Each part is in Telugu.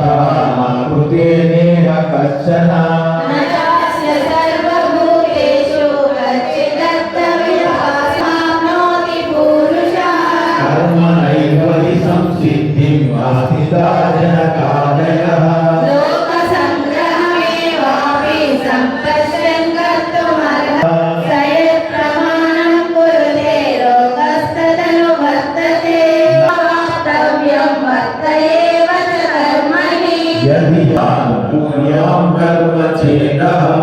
तव कृते मेन कश्चन సన్నిధానము నియాంబరువ చేదహం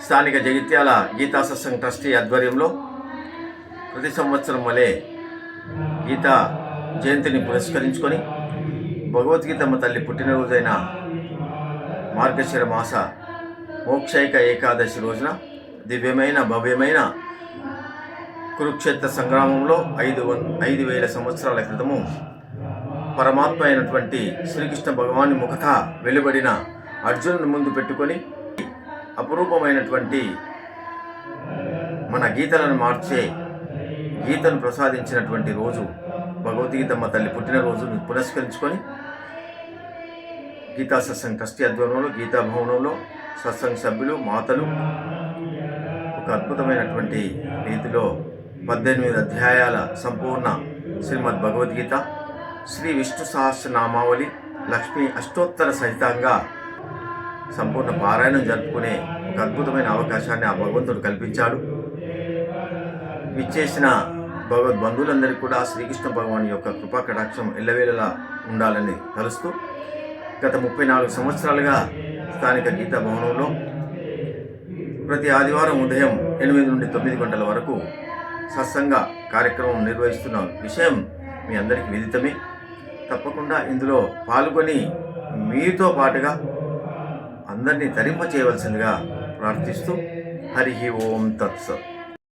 స్థానిక జగిత్యాల గీతా సత్సంగ్ ట్రస్టీ ఆధ్వర్యంలో ప్రతి సంవత్సరం వలె గీతా జయంతిని పురస్కరించుకొని భగవద్గీతమ్మ తల్లి పుట్టినరోజైన మార్గశిర మాస మోక్షైక ఏకాదశి రోజున దివ్యమైన భవ్యమైన కురుక్షేత్ర సంగ్రామంలో ఐదు వం ఐదు వేల సంవత్సరాల క్రితము పరమాత్మ అయినటువంటి శ్రీకృష్ణ భగవాని ముఖత వెలువడిన అర్జునుని ముందు పెట్టుకొని అపురూపమైనటువంటి మన గీతలను మార్చే గీతను ప్రసాదించినటువంటి రోజు భగవద్గీతమ్మ తల్లి పుట్టినరోజును పురస్కరించుకొని గీతా సత్సంగ్ ట్రస్టీ ఆధ్వర్యంలో గీతా భవనంలో సత్సంగ్ సభ్యులు మాతలు ఒక అద్భుతమైనటువంటి రీతిలో పద్దెనిమిది అధ్యాయాల సంపూర్ణ శ్రీమద్ భగవద్గీత శ్రీ విష్ణు సహస్రనామావళి లక్ష్మీ అష్టోత్తర సహితంగా సంపూర్ణ పారాయణం జరుపుకునే ఒక అద్భుతమైన అవకాశాన్ని ఆ భగవంతుడు కల్పించాడు. ఇచ్చేసిన భగవద్ బంధువులందరికీ కూడా శ్రీకృష్ణ భగవాన్ యొక్క కృపా కటాక్షం ఎల్లవేళలా ఉండాలని తలుస్తూ గత ముప్పై నాలుగు సంవత్సరాలుగా స్థానిక గీతా భవనంలో ప్రతి ఆదివారం ఉదయం ఎనిమిది నుండి తొమ్మిది గంటల వరకు సత్సంగ కార్యక్రమం నిర్వహిస్తున్న విషయం మీ అందరికీ విదితమే. తప్పకుండా ఇందులో పాల్గొని మీతో పాటుగా అందరినీ తరింప చేయవలసిందిగా ప్రార్థిస్తూ హరి ఓం తత్సత్.